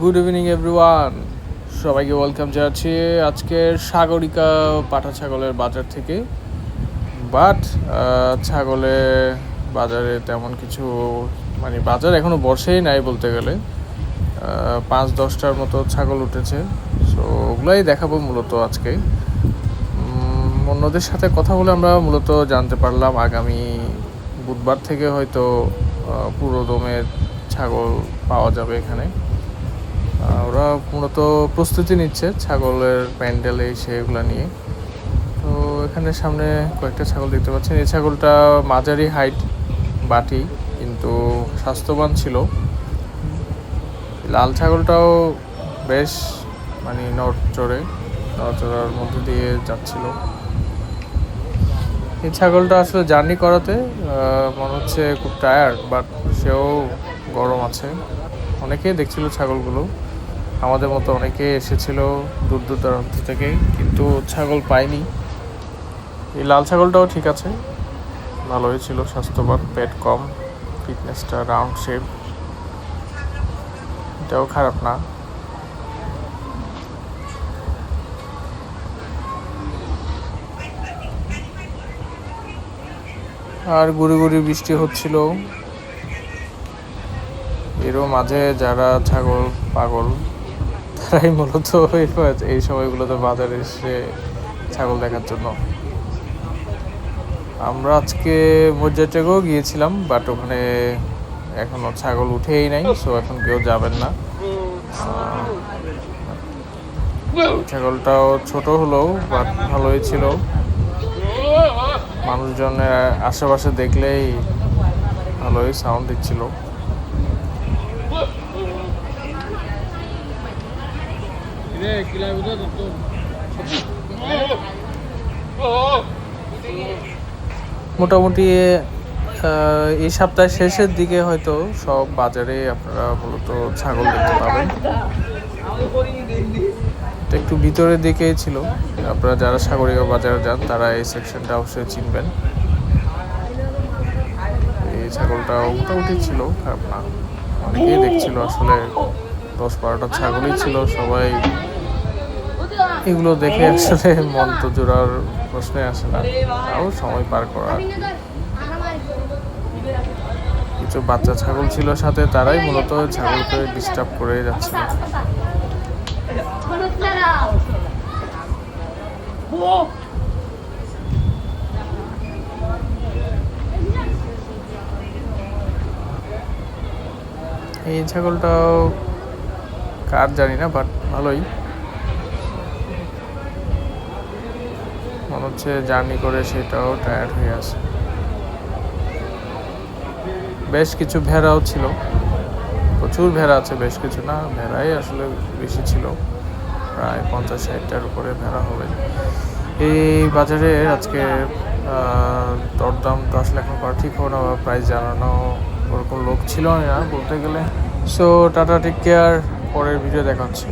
Good evening everyone সবাইকে welcome জানাচ্ছি আজকের সাগরিকা পাঠা ছাগলের বাজার থেকে। বাট ছাগলে বাজারে তেমন কিছু মানে বাজার এখনও বসেই নাই বলতে গেলে। পাঁচ দশটার মতো ছাগল উঠেছে। সো ওগুলাই দেখাবো মূলত আজকে। অন্যদের সাথে কথা বলে আমরা মূলত জানতে পারলাম আগামী বুধবার থেকে হয়তো আহ, পুরো দমের ছাগল পাওয়া যাবে এখানে। ওরা মূলত প্রস্তুতি নিচ্ছে ছাগলের প্যান্ডেল প্যান্ডেলে সেগুলো নিয়ে। তো এখানে সামনে কয়েকটা ছাগল দেখতে পাচ্ছেন। এই ছাগলটা মাঝারি হাইট বাটি, কিন্তু স্বাস্থ্যবান ছিল। লাল ছাগলটাও বেশ মানে নড়চড়ে, নড়চড়ার মধ্যে দিয়ে যাচ্ছিল। এই ছাগলটা আসলে জার্নি করাতে মনে হচ্ছে খুব টায়ার্ড বাট সেও গরম আছে। অনেকেই দেখছিল ছাগলগুলো। আমাদের মতো অনেকে এসেছিল দূর দূর দূরান্ত থেকে, কিন্তু ছাগল পায়নি। এই লাল ছাগলটাও ঠিক আছে। ভালোই ছিল, স্বাস্থ্যবান, পেট কম, ফিটনেসটা রাউন্ড শেপ। এটাও খারাপ না। আর গুড়ি গুড়ি বৃষ্টি হচ্ছিল। এরও মাঝে যারা ছাগল, পাগল, তারাই মূলত এই- সময়গুলোতে বাজারে এসে ছাগল দেখার জন্য। আমরা আজকে মজ্জাটেকেও গিয়েছিলাম বাট ওখানে এখনও ছাগল উঠেই নাই সো এখন কেউ যাবেন না। ছাগলটাও ছোট হলেও বাট ভালোই ছিল। মানুষজনের আশেপাশে দেখলেই ভালোই সাউন্ড দিচ্ছিল। মোটামুটি এই সপ্তাহের শেষের দিকে হয়তো সব বাজারে আপনারা মূলত ছাগল দেখতে পাবেন। একটু ভিতরের দিকেই ছিল। আপনারা যারা সাগরিকা বাজারে যান, তারা এই সেকশনটা অবশ্যই চিনবেন। এই ছাগলটা মোটামুটি ছিল, খারাপ না। অনেকেই দেখছিল আসলে দশ বারোটা ছাগলই ছিল, সবাই এগুলো দেখে আসলে মন তো জোড়ার প্রশ্নে আসে না। তাও সময় পার করা কিছু বাচ্চা ছাগল ছিল সাথে, তারাই মূলত ছাগলকে ডিস্টার্ব করে যাচ্ছিল। এই ছাগলটাও কার জানি না বাট ভালোই। মনে হচ্ছে জার্নি করে সেটাও টায়ার্ড হয়ে আছে। বেশ কিছু ভেড়াও ছিল। প্রচুর ভেড়া আছে, বেশ কিছু না, ভেড়াই আসলে বেশি ছিল। প্রায় পঞ্চাশ ষাটটার উপরে ভেড়া হবে। এই বাজারে আজকে দরদাম তো আসলে এখন করা ঠিক হবে না, বা প্রাইস জানানো ওরকম লোক ছিল না বলতে গেলে। সো টাটা টেক কেয়ার পরের ভিডিও দেখা হচ্ছে